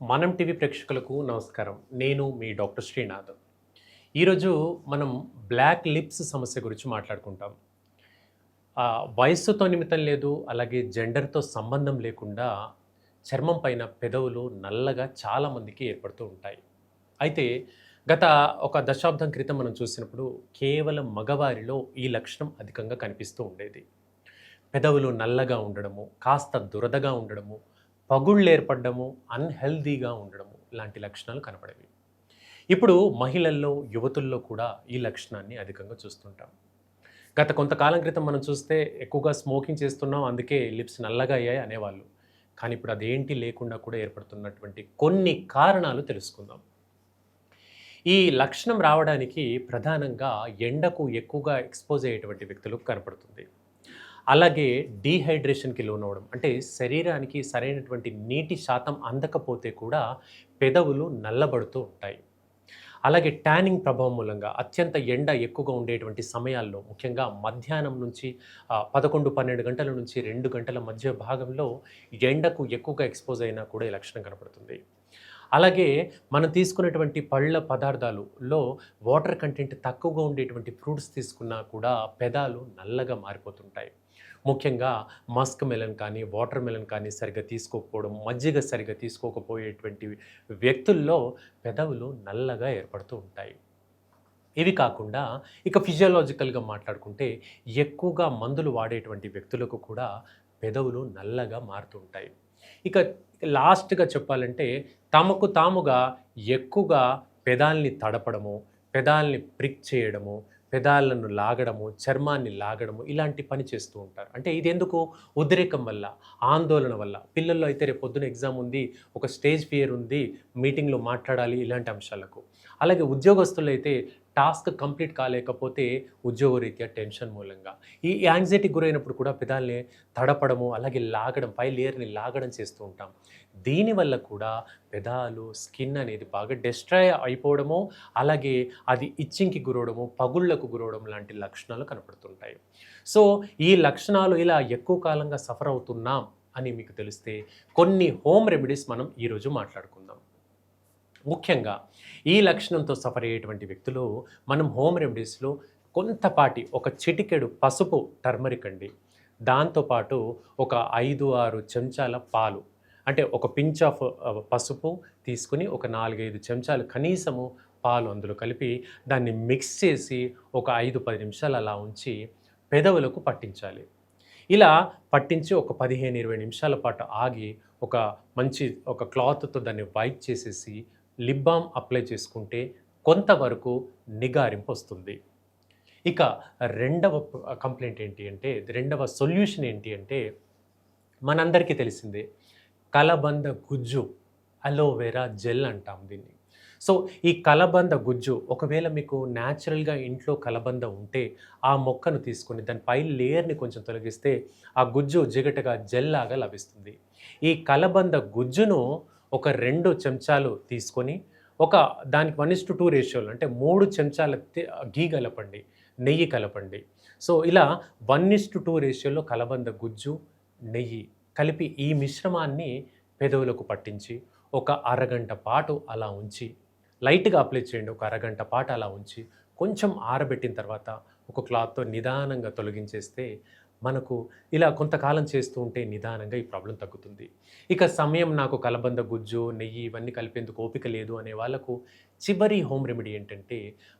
మనం టీవీ ప్రేక్షకులకు నమస్కారం. నేను మీ డాక్టర్ శ్రీనాథ్. ఈరోజు మనం బ్లాక్ లిప్స్ సమస్య గురించి మాట్లాడుకుంటాం. వయస్సుతో నిమిత్తం లేదు అలాగే జెండర్తో సంబంధం లేకుండా చర్మం పైన పెదవులు నల్లగా చాలామందికి ఏర్పడుతూ ఉంటాయి. అయితే గత ఒక దశాబ్దం క్రితం మనం చూసినప్పుడు కేవలం మగవారిలో ఈ లక్షణం అధికంగా కనిపిస్తూ ఉండేది. పెదవులు నల్లగా ఉండడము కాస్త దురదగా ఉండడము పగుళ్ళు ఏర్పడము అన్హెల్దీగా ఉండడము లాంటి లక్షణాలు కనపడేవి. ఇప్పుడు మహిళల్లో యువతుల్లో కూడా ఈ లక్షణాన్ని అధికంగా చూస్తుంటాం. గత కొంతకాలం క్రితం మనం చూస్తే ఎక్కువగా స్మోకింగ్ చేస్తున్నాం అందుకే లిప్స్ నల్లగా అయ్యాయి అనేవాళ్ళు. కానీ ఇప్పుడు అదేంటి లేకుండా కూడా ఏర్పడుతున్నటువంటి కొన్ని కారణాలు తెలుసుకుందాం. ఈ లక్షణం రావడానికి ప్రధానంగా ఎండకు ఎక్కువగా ఎక్స్పోజ్ అయ్యేటువంటి వ్యక్తులకు కనపడుతుంది. అలాగే డీహైడ్రేషన్కి లోనవడం అంటే శరీరానికి సరైనటువంటి నీటి శాతం అందకపోతే కూడా పెదవులు నల్లబడుతూ ఉంటాయి. అలాగే ట్యానింగ్ ప్రభావం మూలంగా అత్యంత ఎండ ఎక్కువగా ఉండేటువంటి సమయాల్లో ముఖ్యంగా మధ్యాహ్నం నుంచి పదకొండు పన్నెండు గంటల నుంచి రెండు గంటల మధ్య భాగంలో ఎండకు ఎక్కువగా ఎక్స్పోజ్ అయినా కూడా ఈ లక్షణం కనపడుతుంది. అలాగే మనం తీసుకున్నటువంటి పళ్ళ పదార్థాలలో వాటర్ కంటెంట్ తక్కువగా ఉండేటువంటి ఫ్రూట్స్ తీసుకున్నా కూడా పెదాలు నల్లగా మారిపోతుంటాయి. ముఖ్యంగా మస్క్ మెలన్ కానీ వాటర్ మెలన్ కానీ సరిగ్గా తీసుకోకపోవడం మజ్జిగ సరిగ్గా తీసుకోకపోయేటువంటి వ్యక్తుల్లో పెదవులు నల్లగా ఏర్పడుతూ ఉంటాయి. ఇవి కాకుండా ఇక ఫిజియోలాజికల్గా మాట్లాడుకుంటే ఎక్కువగా మందులు వాడేటువంటి వ్యక్తులకు కూడా పెదవులు నల్లగా మారుతూ ఉంటాయి. ఇక లాస్ట్గా చెప్పాలంటే తమకు తాముగా ఎక్కువగా పెదాల్ని తడపడము పెదాల్ని ప్రిక్ చేయడము పెదాలను లాగడము చర్మాన్ని లాగడము ఇలాంటి పని చేస్తూ ఉంటారు. అంటే ఇది ఎందుకు ఉద్రేకం వల్ల ఆందోళన వల్ల. పిల్లల్లో అయితే రేపు పొద్దున ఎగ్జామ్ ఉంది ఒక స్టేజ్ ఫియర్ ఉంది మీటింగ్లో మాట్లాడాలి ఇలాంటి అంశాలకు. అలాగే ఉద్యోగస్తులు అయితే టాస్క్ కంప్లీట్ కాలేకపోతే ఉద్యోగరీత్యా టెన్షన్ మూలంగా. ఈ యాంగ్జైటీకి గురైనప్పుడు కూడా పెదాల్ని తడపడము అలాగే లాగడం పై లేయర్ని లాగడం చేస్తూ ఉంటాం. దీనివల్ల కూడా పెదాలు స్కిన్ అనేది బాగా డిస్ట్రాయ్ అయిపోవడము అలాగే అది ఇచ్చింగ్కి గురవడము పగుళ్ళకు గురవడం లాంటి లక్షణాలు కనపడుతుంటాయి. సో ఈ లక్షణాలు ఇలా ఎక్కువ కాలంగా సఫర్ అవుతున్నాం అని మీకు తెలిస్తే కొన్ని హోమ్ రెమెడీస్ మనం ఈరోజు మాట్లాడుకుందాం. ముఖ్యంగా ఈ లక్షణంతో సఫర్ అయ్యేటువంటి వ్యక్తులు మనం హోమ్ రెమెడీస్లో కొంతపాటి ఒక చిటికెడు పసుపు టర్మరిక్ అండి. దాంతోపాటు ఒక ఐదు ఆరు చెంచాల పాలు. అంటే ఒక పించ్ ఆఫ్ పసుపు తీసుకుని ఒక నాలుగైదు చెంచాలు కనీసము పాలు అందులో కలిపి దాన్ని మిక్స్ చేసి ఒక ఐదు పది నిమిషాలు అలా ఉంచి పెదవులకు పట్టించాలి. ఇలా పట్టించి ఒక పదిహేను ఇరవై నిమిషాల పాటు ఆగి ఒక మంచి ఒక క్లాత్తో దాన్ని వైప్ చేసేసి లిప్ బామ్ అప్లై చేసుకుంటే కొంతవరకు నిగారింపు వస్తుంది. ఇక రెండవ కంప్లైంట్ ఏంటి అంటే రెండవ సొల్యూషన్ ఏంటి అంటే మనందరికీ తెలిసిందే కలబంద గుజ్జు అలోవెరా జెల్ అంటాం దీన్ని. సో ఈ కలబంద గుజ్జు ఒకవేళ మీకు న్యాచురల్గా ఇంట్లో కలబంద ఉంటే ఆ మొక్కను తీసుకొని దాని పై లేయర్ని కొంచెం తొలగిస్తే ఆ గుజ్జు జిగటగా జెల్లాగా లభిస్తుంది. ఈ కలబంద గుజ్జును ఒక రెండు చెంచాలు తీసుకొని ఒక దానికి వన్ ఇస్ టు టూ రేషియోలు అంటే మూడు చెంచాల ఘీ కలపండి నెయ్యి కలపండి. సో ఇలా వన్ ఇస్ టు టూ రేషియోలో కలబంద గుజ్జు నెయ్యి కలిపి ఈ మిశ్రమాన్ని పెదవులకు పట్టించి ఒక అరగంట పాటు అలా ఉంచి లైట్గా అప్లై చేయండి ఒక అరగంట పాటు అలా ఉంచి కొంచెం ఆరబెట్టిన తర్వాత ఒక క్లాత్తో నిదానంగా తొలగించేస్తే మనకు ఇలా కొంతకాలం చేస్తూ ఉంటే నిదానంగా ఈ ప్రాబ్లం తగ్గుతుంది. ఇక సమయం నాకు కలబంద గుజ్జు నెయ్యి ఇవన్నీ కలిపేందుకు ఓపిక లేదు అనే వాళ్ళకు చివరి హోమ్ రెమెడీ ఏంటంటే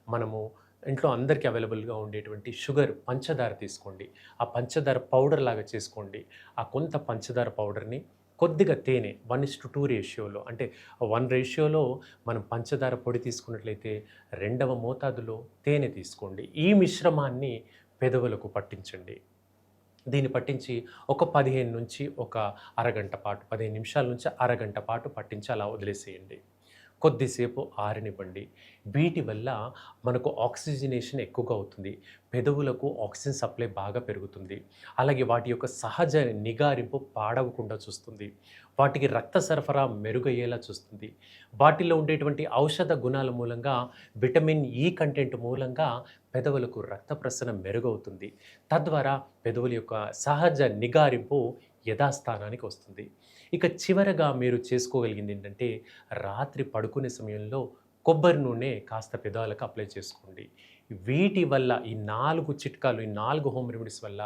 మనము ఇంట్లో అందరికీ అవైలబుల్గా ఉండేటువంటి షుగర్ పంచదార తీసుకోండి. ఆ పంచదార పౌడర్ లాగా చేసుకోండి. ఆ కొంత పంచదార పౌడర్ని కొద్దిగా తేనె వన్ ఇస్ టు టూ రేషియోలో అంటే వన్ రేషియోలో మనం పంచదార పొడి తీసుకున్నట్లయితే రెండవ మోతాదులో తేనె తీసుకోండి. ఈ మిశ్రమాన్ని పెదవులకు పట్టించండి. దీన్ని పట్టించి ఒక పదిహేను నుంచి ఒక అరగంట పాటు పదిహేను నిమిషాల నుంచి అరగంట పాటు పట్టించి అలా వదిలేసేయండి. కొద్దిసేపు ఆరనివ్వండి. వీటి వల్ల మనకు ఆక్సిజనేషన్ ఎక్కువగా అవుతుంది. పెదవులకు ఆక్సిజన్ సప్లై బాగా పెరుగుతుంది. అలాగే వాటి యొక్క సహజ నిగారింపు పాడవకుండా చూస్తుంది. వాటికి రక్త సరఫరా మెరుగయ్యేలా చూస్తుంది. వాటిలో ఉండేటువంటి ఔషధ గుణాల మూలంగా విటమిన్ ఈ కంటెంట్ మూలంగా పెదవులకు రక్త ప్రసరణ మెరుగవుతుంది. తద్వారా పెదవుల యొక్క సహజ నిగారింపు యథాస్థానానికి వస్తుంది. ఇక చివరగా మీరు చేసుకోగలిగింది ఏంటంటే రాత్రి పడుకునే సమయంలో కొబ్బరి నూనె కాస్త పెదాలకు అప్లై చేసుకోండి. వీటి వల్ల ఈ నాలుగు చిట్కాలు ఈ నాలుగు హోమ్ రెమెడీస్ వల్ల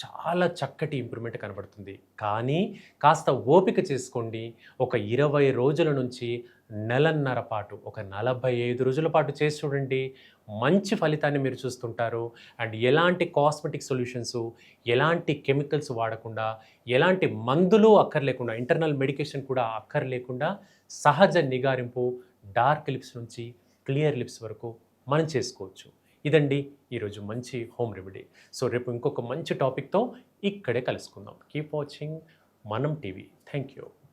చాలా చక్కటి ఇంప్రూవ్మెంట్ కనబడుతుంది. కానీ కాస్త ఓపిక చేసుకోండి. ఒక ఇరవై రోజుల నుంచి నెలన్నర పాటు ఒక నలభై ఐదు రోజుల పాటు చేసి చూడండి. మంచి ఫలితాన్ని మీరు చూస్తుంటారు. అండ్ ఎలాంటి కాస్మెటిక్ సొల్యూషన్స్ ఎలాంటి కెమికల్స్ వాడకుండా ఎలాంటి మందులు అక్కర్లేకుండా ఇంటర్నల్ మెడికేషన్ కూడా అక్కర్లేకుండా సహజ నిగారింపు డార్క్ లిప్స్ నుంచి క్లియర్ లిప్స్ వరకు మనం చేసుకోవచ్చు. ఇదండి ఈరోజు మంచి హోమ్ రెమెడీ. సో రేపు ఇంకొక మంచి టాపిక్తో ఇక్కడే కలుసుకుందాం. Keep watching Manam TV. Thank you